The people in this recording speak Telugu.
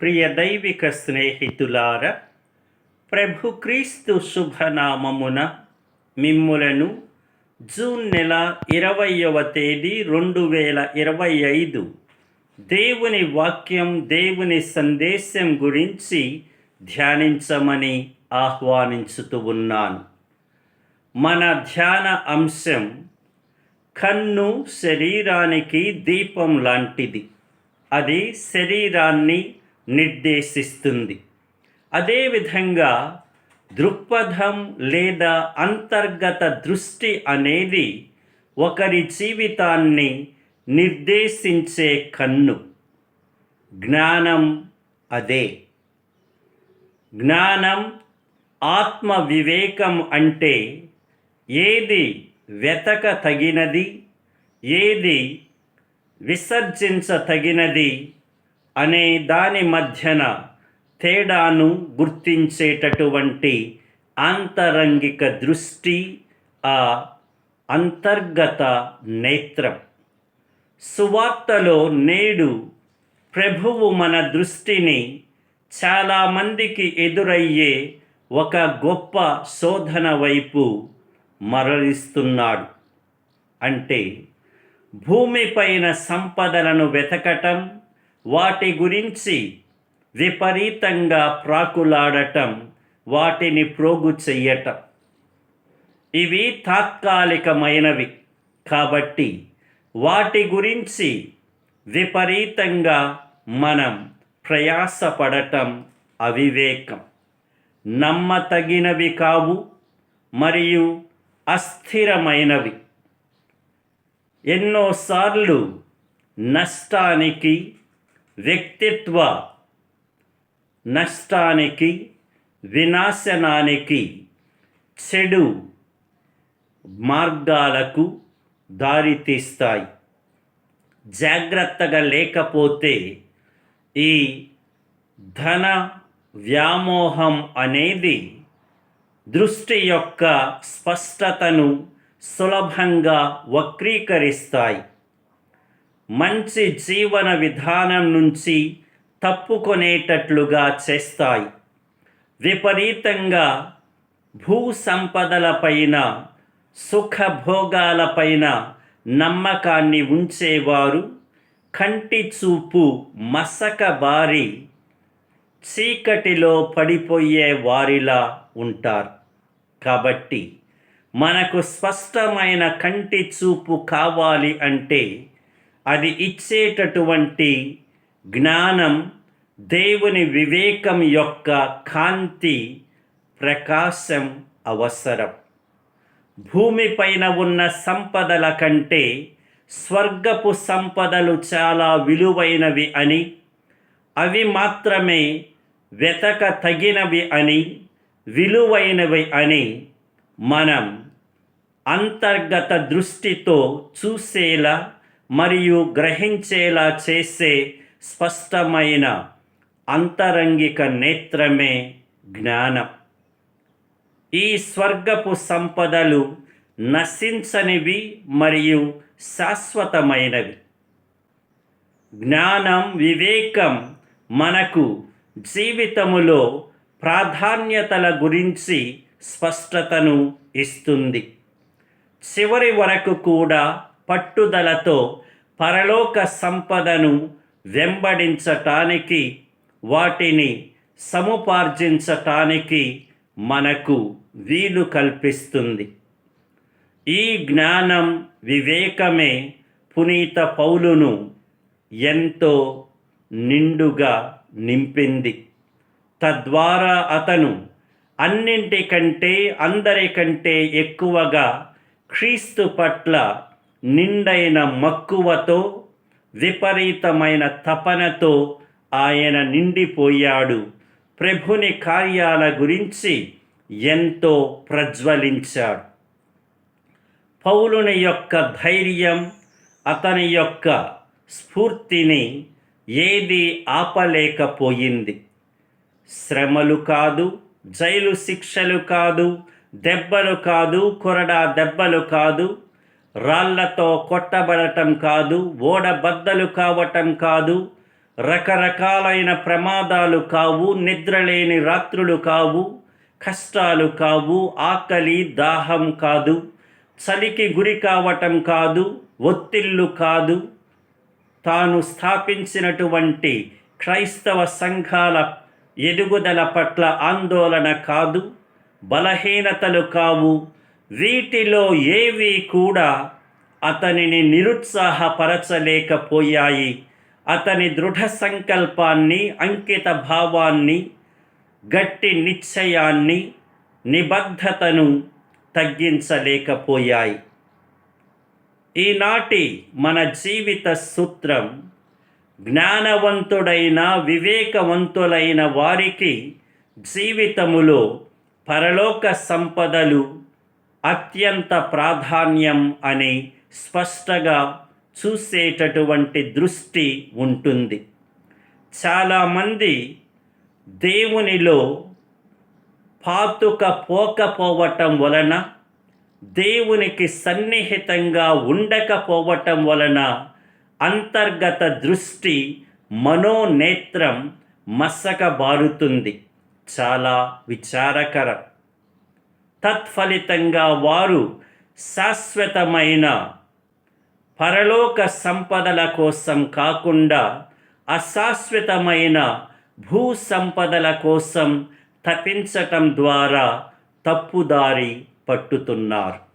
ప్రియ దైవిక స్నేహితులార ప్రభు క్రీస్తు శుభనామమున మిమ్ములను జూన్ నెల ఇరవయవ తేదీ రెండు వేల ఇరవై ఐదు దేవుని వాక్యం దేవుని సందేశం గురించి ధ్యానించమని ఆహ్వానించుతూ ఉన్నాను. మన ధ్యాన అంశం కన్ను శరీరానికి దీపం లాంటిది. అది శరీరాన్ని నిర్దేశిస్తుంది. అదేవిధంగా దృక్పథం లేదా అంతర్గత దృష్టి అనేది ఒకరి జీవితాన్ని నిర్దేశించే కన్ను. జ్ఞానం అదే. జ్ఞానం ఆత్మ వివేకం అంటే ఏది వెతక తగినది ఏది విసర్జించ తగినది అనే దాని మధ్యన తేడాను గుర్తించేటటువంటి ఆంతరంగిక దృష్టి ఆ అంతర్గత నేత్రం. సువార్తలో నేడు ప్రభువు మన దృష్టిని చాలామందికి ఎదురయ్యే ఒక గొప్ప శోధన వైపు మరలిస్తున్నాడు. అంటే భూమిపైన సంపదలను వెతకటం వాటి గురించి విపరీతంగా ప్రాకులాడటం వాటిని ప్రోగు చెయ్యటం. ఇవి తాత్కాలికమైనవి. కాబట్టి వాటి గురించి విపరీతంగా మనం ప్రయాసపడటం అవివేకం. నమ్మతగినవి కావు మరియు అస్థిరమైనవి. ఎన్నోసార్లు నష్టానికి వ్యక్తిత్వ నష్టానికి వినాశనానికి చెడు మార్గాలకు దారితీస్తాయి. జాగ్రత్తగా లేకపోతే ఈ ధన వ్యామోహం అనేది దృష్టి యొక్క స్పష్టతను సులభంగా వక్రీకరిస్తాయి. మంచి జీవన విధానం నుంచి తప్పుకొనేటట్లుగా చేస్తాయి. విపరీతంగా భూ సంపదలపైన సుఖభోగాలపైన నమ్మకాన్ని ఉంచేవారు కంటి చూపు మసక బారి చీకటిలో పడిపోయే వారిలా ఉంటారు. కాబట్టి మనకు స్పష్టమైన కంటి చూపు కావాలి అంటే అది ఇచ్చేటటువంటి జ్ఞానం దేవుని వివేకం యొక్క కాంతి ప్రకాశం అవసరం. భూమిపైన ఉన్న సంపదల కంటే స్వర్గపు సంపదలు చాలా విలువైనవి అని అవి మాత్రమే వెతక తగినవి అని విలువైనవి అని మనం అంతర్గత దృష్టితో చూసేలా మరియు గ్రహించేలా చేసే స్పష్టమైన అంతరంగిక నేత్రమే జ్ఞానం. ఈ స్వర్గపు సంపదలు నశించనివి మరియు శాశ్వతమైనవి. జ్ఞానం వివేకం మనకు జీవితములో ప్రాధాన్యతల గురించి స్పష్టతను ఇస్తుంది. చివరి వరకు కూడా పట్టుదలతో పరలోక సంపదను వెంబడించటానికి వాటిని సముపార్జించటానికి మనకు వీలు కల్పిస్తుంది. ఈ జ్ఞానం వివేకమే పునీత పౌలును ఎంతో నిండుగా నింపింది. తద్వారా అతను అన్నింటికంటే అందరికంటే ఎక్కువగా క్రీస్తు పట్ల నిండైన మక్కువతో విపరీతమైన తపనతో ఆయన నిండిపోయాడు. ప్రభుని కార్యాల గురించి ఎంతో ప్రజ్వలించాడు. పౌలుని యొక్క ధైర్యం అతని యొక్క స్ఫూర్తిని ఏది ఆపలేకపోయింది. శ్రమలు కాదు జైలు శిక్షలు కాదు దెబ్బలు కాదు కొరడా దెబ్బలు కాదు రాళ్ళతో కొట్టబడటం కాదు ఓడబద్దలు కావటం కాదు రకరకాలైన ప్రమాదాలు కావు నిద్రలేని రాత్రులు కావు కష్టాలు కావు ఆకలి దాహం కాదు చలికి గురి కావటం కాదు ఒత్తిళ్ళు కాదు. తాను స్థాపించినటువంటి క్రైస్తవ సంఘాల ఎదుగుదల పట్ల ఆందోళన కాదు బలహీనతలు కావు వీటిలో ఏవి కూడా అతనిని నిరుత్సాహపరచలేకపోయాయి. అతని దృఢ సంకల్పాన్ని అంకిత భావాన్ని గట్టి నిశ్చయాన్ని నిబద్ధతను తగ్గించలేకపోయాయి. ఈనాటి మన జీవిత సూత్రం జ్ఞానవంతుడైన వివేకవంతులైన వారికి జీవితములో పరలోక సంపదలు అత్యంత ప్రాధాన్యం అని స్పష్టంగా చూసేటటువంటి దృష్టి ఉంటుంది. చాలామంది దేవునిలో పాతుక పోకపోవటం వలన దేవునికి సన్నిహితంగా ఉండకపోవటం వలన అంతర్గత దృష్టి మనోనేత్రం మసకబారుతుంది. చాలా విచారకరం. తత్ఫలితంగా వారు శాశ్వతమైన పరలోక సంపదల కోసం కాకుండా అశాశ్వతమైన భూ సంపదల కోసం తప్పించటం ద్వారా తప్పుదారి పట్టుతున్నారు.